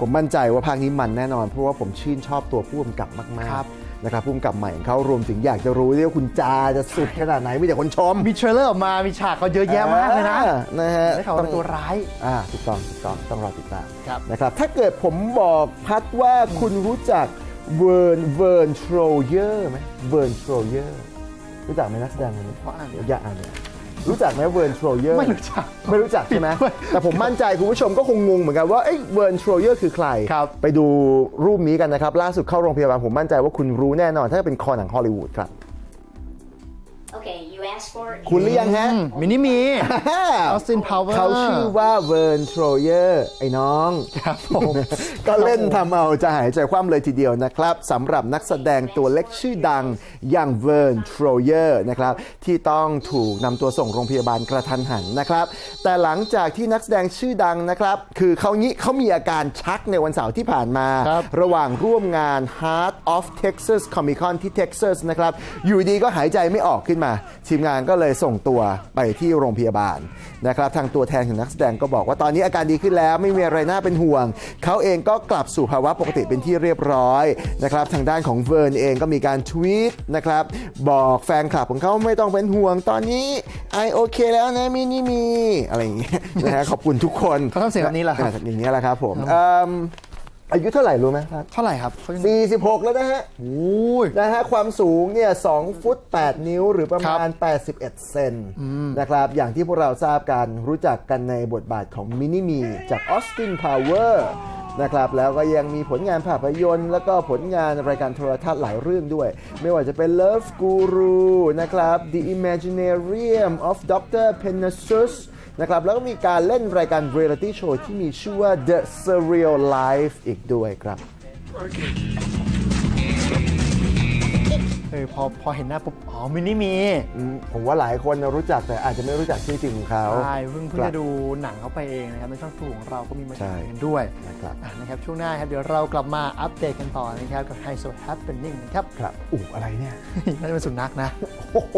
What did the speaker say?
ผมมั่นใจว่าภาคนี้มันแน่นอน เพราะว่าผมชื่นชอบตัวผู้กำกับมากครับๆนะครับผู้กำกับใหม่ของเขารวมถึงอยากจะรู้ด้วยว่าคุณจาจะสุดขนาดไหนมีแต่คนชม มีเทรลเลอร์ออกมา มีฉากเขาเยอะแยะมากเลยนะอ่านะฮะได้ข่าวว่าเป็นตัวร้ายอ่าถูกต้องถูกต้องต้องรอติดตามครับนะครับถ้าเกิดผมบอกพัดว่าคุณรู้จักเวิร์นเวิร์นโทรเยอร์ไหมเวิร์นโทรเยอร์รู้จักไหมนักแสดงคนนี้เพราะอ่านเดี๋ยวอย่าอ่านเลย รู้จักไหมเวิร์นโทรเยอร์ไม่รู้จัก ไม่รู้จักใช่ไหมด้วยแต่ผมมั่นใจคุณผู้ชมก็คงงงเหมือนกันว่าเอ้ยเวิร์นโทรเยอร์คือใครครับไปดูรูปนี้กันนะครับ ล่าสุดเข้าโรงพยาบาลผมมั่นใจว่าคุณรู้แน่นอน ถ้าเป็นคอหนังฮอลลีวูดครับ Okay, you asked for. คุณหรือยังฮะอืมมินิมี Austin Power เขาชื่อว่าเวิร์นโทรเยอร์ไอ้น้อง ครับผม ก็เล่นทำเอาจะหายใจคว่ำเลยทีเดียวนะครับสำหรับนักแสดงตัวเล็กชื่อดังอย่างเวิร์นโทรเยอร์นะครับ ที่ต้องถูกนำตัวส่งโรงพยาบาลกระทันหันนะครับ แต่หลังจากที่นักแสดงชื่อดังนะครับ คือเขางี้เขามีอาการชักในวันเสาร์ที่ผ่านมา ครับ ระหว่างร่วมงาน Heart of Texas Comic Con ที่ Texas นะครับ อยู่ดีก็หายใจไม่ออกขึ้นมาทีมงานก็เลยส่งตัวไปที่โรงพยาบาลนะครับทางตัวแทนของนักแสดงก็บอกว่าตอนนี้อาการดีขึ้นแล้วไม่มีอะไรน่าเป็นห่วง เขาเองก็กลับสู่ภาวะปกติเป็นที่เรียบร้อยนะครับทางด้านของเวิร์นเองก็มีการทวีตนะครับบอกแฟนคลับของเขาไม่ต้องเป็นห่วงตอนนี้ไอโอเคแล้วนะมินิมีอะไรอย่างเงี้ยนะฮะขอบคุณทุกคนเขาทำเสียงแบบนี้เหรอครับอย่างนี้ยแหละครับผมเอิ่ม อายุเท่าไหร่รู้ไหมครับเท่าไหร่ครับเขายัง46 แล้วนะฮะ โอ้ย นะฮะความสูงเนี่ย2ฟุต 8 นิ้วหรือประมาณ 81 เซนนะครับอย่างที่พวกเราทราบกันรู้จักกันในบทบาทของมินิมีจากออสตินพาวเวอร์นะครับแล้วก็ยังมีผลงานภาพยนตร์ แล้วก็ผลงานรายการโทรทัศน์หลายเรื่องด้วย ไม่ว่าจะเป็น Love Guru นะครับ The Imaginarium of Dr. Penasus นะครับแล้วก็มีการเล่นรายการเรียลิตี้โชว์ที่มีชื่อว่า The Surreal Life อีกด้วยครับเออพอพอเห็นหน้าปุ๊บ อ๋อมินิมี อืมผมว่าหลายคนรู้จักแต่อาจจะไม่รู้จักชื่อจริงของเขา ใช่เพิ่งเพิ่งครับจะดูหนังเขาไปเองนะครับ ในช่องทูของเราก็มีมาใช่ฉายกันด้วยนะครับ อะนะครับ ช่วงหน้าครับ เดี๋ยวเรากลับมาอัปเดตกันต่อนะครับ กับไฮโซ Happening นะครับ ครับ อู๋อะไรเนี่ย น่าจะเป็นสุนัขนะ โอ้โห